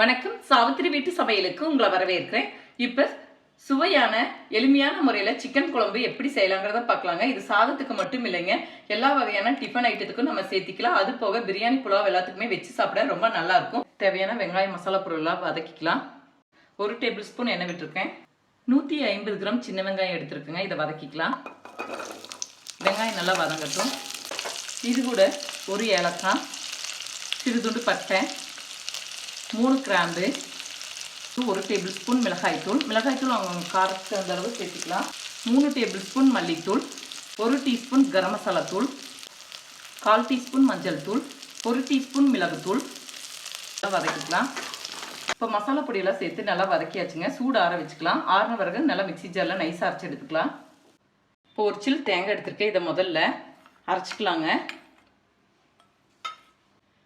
வணக்கம். சாவித்திரி வீட்டு சமையலுக்கு உங்களை வரவேற்கிறேன். இப்போ சுவையான எளிமையான முறையில் சிக்கன் குழம்பு எப்படி செய்யலாங்கிறத பார்க்கலாங்க. இது சாதத்துக்கு மட்டும் இல்லைங்க. எல்லா வகையான டிஃபன் ஐட்டத்துக்கும் நம்ம சேர்த்திக்கலாம். அது போக பிரியாணி புலாவ் எல்லாத்துக்குமே வச்சு சாப்பிட ரொம்ப நல்லா இருக்கும். தேவையான வெங்காய மசாலா பொருளாக வதக்கிக்கலாம். ஒரு டேபிள் ஸ்பூன் எண்ணெய் விட்டுருக்கேன். நூற்றி ஐம்பது கிராம் சின்ன வெங்காயம் எடுத்துருக்குங்க. இதை வதக்கிக்கலாம். வெங்காயம் நல்லா வதங்கட்டும். இது கூட ஒரு ஏலக்காய் சிறுதுண்டு பட்டை மூணு கிராம்பு ஒரு டேபிள் ஸ்பூன் மிளகாய்த்தூள் மிளகாய்த்தூள் அவங்க காரத்துக்கு அந்த அளவு சேர்த்துக்கலாம். மூணு டேபிள் ஸ்பூன் மல்லித்தூள் ஒரு டீஸ்பூன் கரம் மசாலா தூள் கால் டீஸ்பூன் மஞ்சள் தூள் ஒரு டீஸ்பூன் மிளகுத்தூள் நல்லா வதக்கிக்கலாம். இப்போ மசாலா பொடியெல்லாம் சேர்த்து நல்லா வதக்கியாச்சுங்க. சூடு ஆற வச்சுக்கலாம். ஆறின பிறகு நல்லா மிக்ஸி ஜாரில் நைஸாக அரைச்சி எடுத்துக்கலாம். இப்போ ஒரு சில் தேங்காய் எடுத்திருக்கேன். இதை முதல்ல அரைச்சிக்கலாங்க.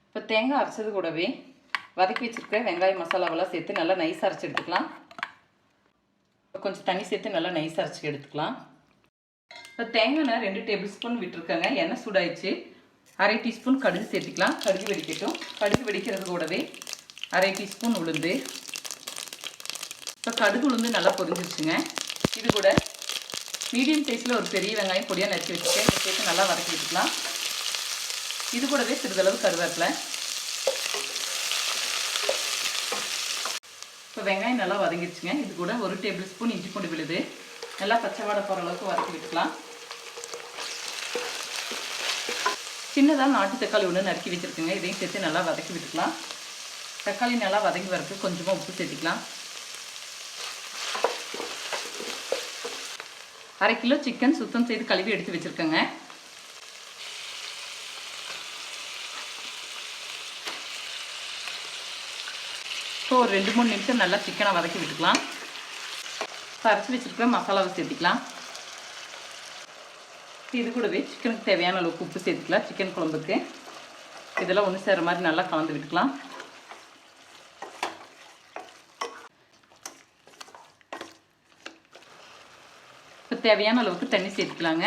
இப்போ தேங்காய் அரைச்சது கூடவே வதக்கி வச்சுருக்க வெங்காய மசாலாவெல்லாம் சேர்த்து நல்லா நைஸ் அரைச்சி எடுத்துக்கலாம். கொஞ்சம் தண்ணி சேர்த்து நல்லா நைஸ் அரைச்சி எடுத்துக்கலாம். இப்போ தேங்காய் நான் ரெண்டு டேபிள் ஸ்பூன் விட்டுருக்கேங்க. எண்ணெய் சூடாயிடுச்சு. அரை டீஸ்பூன் கடுகு சேர்த்துக்கலாம். கடுகு வெடிக்கட்டும். கடுகு வெடிக்கிறது கூடவே அரை டீஸ்பூன் உளுந்து. இப்போ கடுகு உளுந்து நல்லா பொரிஞ்சிருச்சுங்க. இது கூட மீடியம் சைஸில் ஒரு பெரிய வெங்காயம் பொடியாக நறுக்கி வச்சுருக்கேன் இதை சேர்த்து நல்லா வதக்கி விட்டுக்கலாம் இது கூடவே சிறிதளவு கருவேப்பிலை. இப்போ வெங்காயம் நல்லா வதங்கிடுச்சுங்க. இது கூட ஒரு டேபிள் ஸ்பூன் இஞ்சி பூண்டு விழுது. நல்லா பச்சை வாடை போகிற அளவுக்கு வதக்கி விட்டுக்கலாம். சின்னதாக நாட்டு தக்காளி ஒன்று நறுக்கி வச்சுருக்குங்க. இதையும் சேர்த்து நல்லா வதக்கி விட்டுக்கலாம். தக்காளி நல்லா வதங்கி வரக்கு கொஞ்சமாக உப்பு சேர்த்துக்கலாம். அரை கிலோ சிக்கன் சுத்தம் செய்து கழுவி எடுத்து வச்சுருக்கேங்க. இப்போ ஒரு ரெண்டு மூணு நிமிஷம் நல்லா சிக்கனை வதக்கி விட்டுக்கலாம். இப்போ அரைச்சி வச்சுருக்க மசாலாவை சேர்த்துக்கலாம். இது கூடவே சிக்கனுக்கு தேவையான அளவுக்கு உப்பு சேர்த்துக்கலாம் சிக்கன் குழம்புக்கு. இதெல்லாம் ஒன்று சேர்கிற மாதிரி நல்லா கலந்து விட்டுக்கலாம். இப்போ தேவையான அளவுக்கு தண்ணி சேர்த்துக்கலாங்க.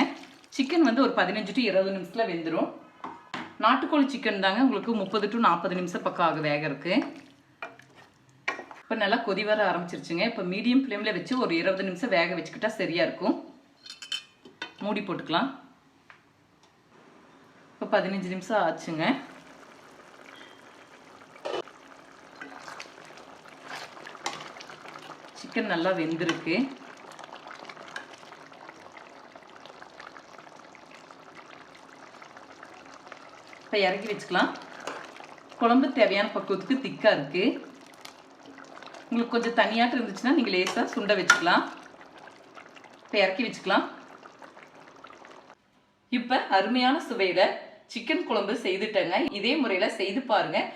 சிக்கன் வந்து ஒரு பதினஞ்சு டு இருபது நிமிஷத்தில் வெந்துடும் நாட்டுக்கோழி சிக்கன் தாங்க உங்களுக்கு முப்பது டு நாற்பது நிமிஷம் பக்கம் ஆகும் வேகறதுக்கு. இப்போ நல்லா கொதி வர ஆரம்பிச்சிருச்சுங்க. இப்போ மீடியம் ஃப்ளேமில் வச்சு ஒரு இருபது நிமிஷம் வேக வச்சுக்கிட்டா சரியாக இருக்கும். மூடி போட்டுக்கலாம். இப்போ பதினஞ்சு நிமிஷம் ஆச்சுங்க. சிக்கன் நல்லா வெந்திருக்கு. இப்போ இறக்கி வச்சுக்கலாம். குழம்பு தேவையான பக்குவத்துக்கு திக்காக இருக்குது உங்களுக்கு கொஞ்சம் தனியாக இருந்துச்சுன்னா நீங்கள் லேசாக சுண்ட வச்சுக்கலாம். இப்போ இறக்கி வச்சுக்கலாம். இப்போ அருமையான சுவையில் சிக்கன் குழம்பு செய்துட்டேங்க. இதே முறையில் செய்து பாருங்கள்